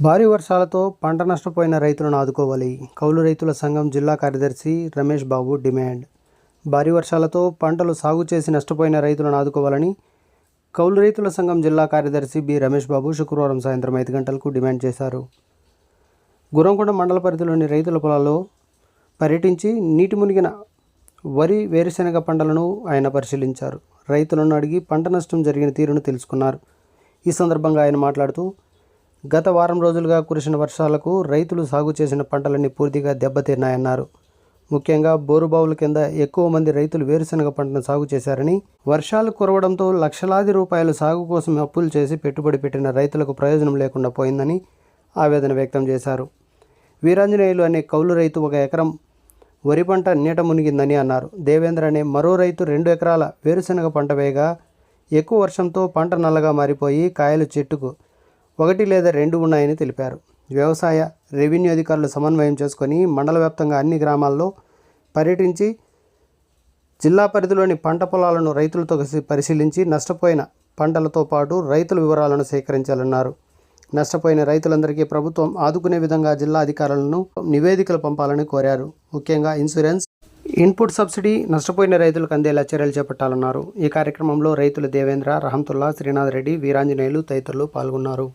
భారీ వర్షాలతో పంట నష్టపోయిన రైతులను ఆదుకోవాలి. కౌలు రైతుల సంఘం జిల్లా కార్యదర్శి రమేష్ బాబు డిమాండ్. భారీ వర్షాలతో పంటలు సాగు చేసి నష్టపోయిన రైతులను ఆదుకోవాలని కౌలు రైతుల సంఘం జిల్లా కార్యదర్శి బి రమేష్ బాబు శుక్రవారం సాయంత్రం ఐదు గంటలకు డిమాండ్ చేశారు. గురంకొండ మండల పరిధిలోని రైతుల పొలాల్లో పర్యటించి నీటి మునిగిన వరి వేరుశెనగ పంటలను ఆయన పరిశీలించారు. రైతులను అడిగి పంట నష్టం జరిగిన తీరును తెలుసుకున్నారు. ఈ సందర్భంగా ఆయన మాట్లాడుతూ గత వారం రోజులుగా కురిసిన వర్షాలకు రైతులు సాగు చేసిన పంటలన్నీ పూర్తిగా దెబ్బతిన్నాయన్నారు. ముఖ్యంగా బోరుబావుల కింద ఎక్కువ మంది రైతులు వేరుశెనగ పంటను సాగు చేశారని వర్షాలు కురవడంతో లక్షలాది రూపాయలు సాగు కోసం అప్పులు చేసి పెట్టుబడి పెట్టిన రైతులకు ప్రయోజనం లేకుండా పోయిందని ఆవేదన వ్యక్తం చేశారు. వీరాంజనేయులు అనే కౌలు రైతు ఒక ఎకరం వరి పంట నీట మునిగిందని అన్నారు. దేవేంద్ర అనే మరో రైతు రెండు ఎకరాల వేరుశెనగ పంట వేయగా ఎక్కువ వర్షంతో పంట నల్లగా మారిపోయి కాయలు చెట్టుకు ఒకటి లేదా రెండు ఉన్నాయని తెలిపారు. వ్యవసాయ రెవెన్యూ అధికారులు సమన్వయం చేసుకొని మండల వ్యాప్తంగా అన్ని గ్రామాల్లో పర్యటించి జిల్లా పరిధిలోని పంట పొలాలను రైతులతో కలిసి పరిశీలించి నష్టపోయిన పంటలతో పాటు రైతుల వివరాలను సేకరించాలన్నారు. నష్టపోయిన రైతులందరికీ ప్రభుత్వం ఆదుకునే విధంగా జిల్లా అధికారులను నివేదికలు పంపాలని కోరారు. ముఖ్యంగా ఇన్సూరెన్స్ ఇన్పుట్ సబ్సిడీ నష్టపోయిన రైతులకు అందేలా చర్యలు చేపట్టాలన్నారు. ఈ కార్యక్రమంలో రైతులు దేవేంద్ర రహంతుల్లా శ్రీనాథ్ రెడ్డి వీరాంజనేయులు తదితరులు పాల్గొన్నారు.